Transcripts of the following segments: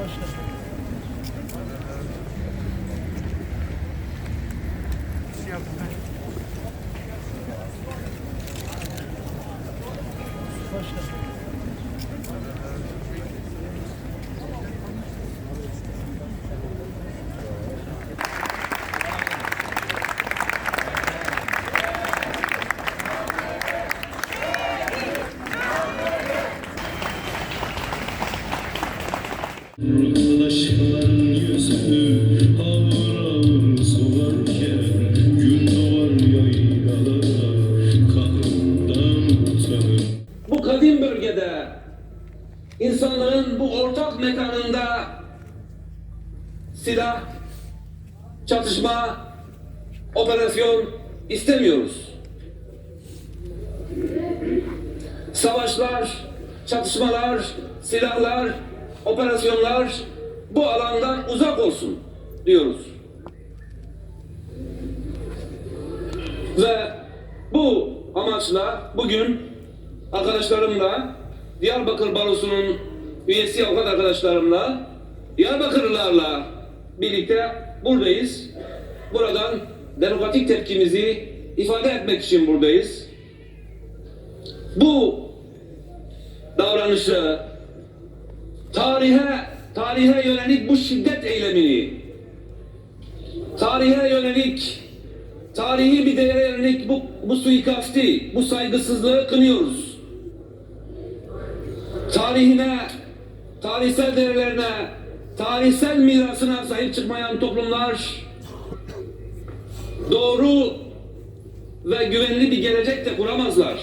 Arkadaşlar yüzünü bu kadim bölgede insanlığın bu ortak mekanında silah, çatışma, operasyon istemiyoruz. Savaşlar, çatışmalar, silahlar, operasyonlar bu alandan uzak olsun diyoruz. Ve bu amaçla bugün arkadaşlarımla Diyarbakır Barosu'nun üyesi avukat arkadaşlarımla Diyarbakırlılarla birlikte buradayız. Buradan demokratik tepkimizi ifade etmek için buradayız. Bu davranışı tarihe tarihe yönelik bu şiddet eylemini tarihe yönelik tarihi bir değere yönelik bu, bu suikasti, bu saygısızlığı kınıyoruz. Tarihine, tarihsel değerlerine, tarihsel mirasına sahip çıkmayan toplumlar doğru ve güvenli bir gelecek de kuramazlar.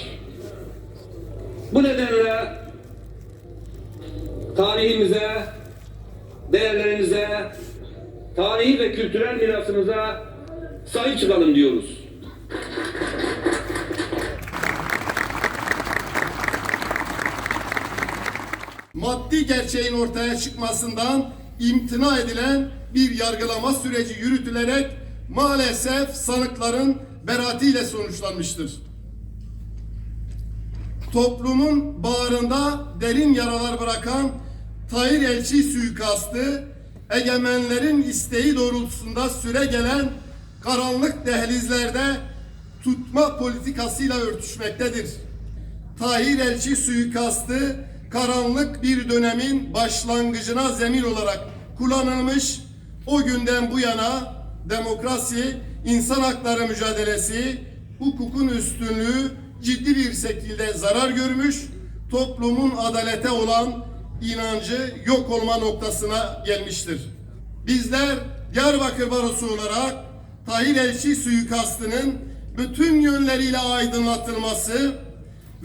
Bu nedenle tarihimize, değerlerimize, tarihi ve kültürel mirasımıza sahip çıkalım diyoruz. maddi gerçeğin ortaya çıkmasından imtina edilen bir yargılama süreci yürütülerek maalesef sanıkların beraatiyle sonuçlanmıştır. Toplumun bağrında derin yaralar bırakan Tahir Elçi suikastı, egemenlerin isteği doğrultusunda süre gelen karanlık dehlizlerde tutma politikasıyla örtüşmektedir. Tahir Elçi suikastı karanlık bir dönemin başlangıcına zemin olarak kullanılmış. O günden bu yana demokrasi, insan hakları mücadelesi, hukukun üstünlüğü ciddi bir şekilde zarar görmüş. Toplumun adalete olan inancı yok olma noktasına gelmiştir. Bizler Diyarbakır Barosu olarak Tahir Elçi suikastının bütün yönleriyle aydınlatılması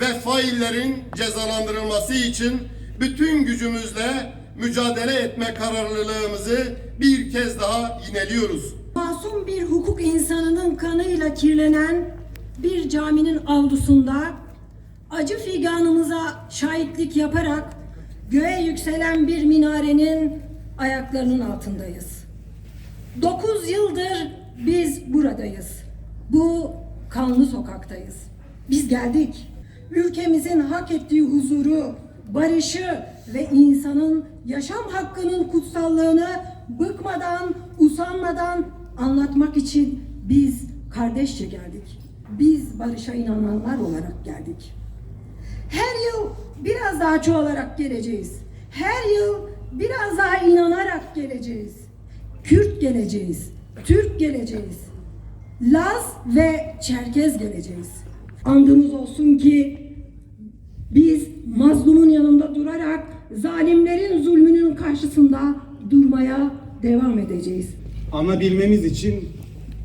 ve faillerin cezalandırılması için bütün gücümüzle mücadele etme kararlılığımızı bir kez daha yineliyoruz. Masum bir hukuk insanının kanıyla kirlenen bir caminin avlusunda acı figanımıza şahitlik yaparak göğe yükselen bir minarenin ayaklarının altındayız. Dokuz yıldır biz buradayız. Bu kanlı sokaktayız. Biz geldik. Ülkemizin hak ettiği huzuru, barışı ve insanın yaşam hakkının kutsallığını bıkmadan, usanmadan anlatmak için biz kardeşçe geldik. Biz barışa inananlar olarak geldik. Her yıl biraz daha çoğalarak geleceğiz. Her yıl biraz daha inanarak geleceğiz. Kürt geleceğiz. Türk geleceğiz. Laz ve Çerkez geleceğiz. Andımız olsun ki biz mazlumun yanında durarak zalimlerin zulmünün karşısında durmaya devam edeceğiz. anabilmemiz için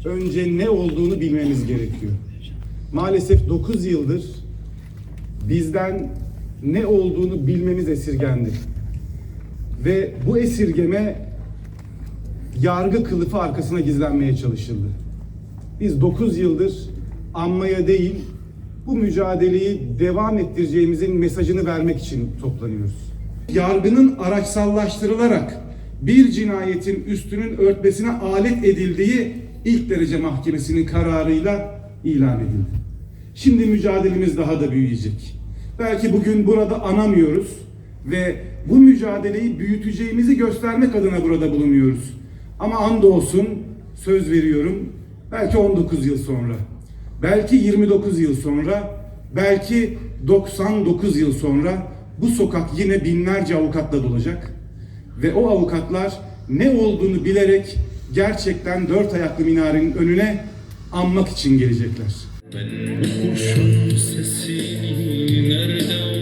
önce ne olduğunu bilmemiz gerekiyor. Maalesef 9 yıldır bizden ne olduğunu bilmemiz esirgendi. Ve bu esirgeme yargı kılıfı arkasına gizlenmeye çalışıldı. Biz 9 yıldır anmaya değil, bu mücadeleyi devam ettireceğimizin mesajını vermek için toplanıyoruz. Yargının araçsallaştırılarak bir cinayetin üstünün örtmesine alet edildiği ilk derece mahkemesinin kararıyla ilan edildi. Şimdi mücadelemiz daha da büyüyecek. Belki bugün burada anamıyoruz ve bu mücadeleyi büyüteceğimizi göstermek adına burada bulunuyoruz. Ama andolsun söz veriyorum belki 19 yıl sonra, belki 29 yıl sonra, belki 99 yıl sonra bu sokak yine binlerce avukatla dolacak. Ve o avukatlar ne olduğunu bilerek gerçekten dört ayaklı minarenin önüne anmak için gelecekler. Ben bu kurşun sesini nereden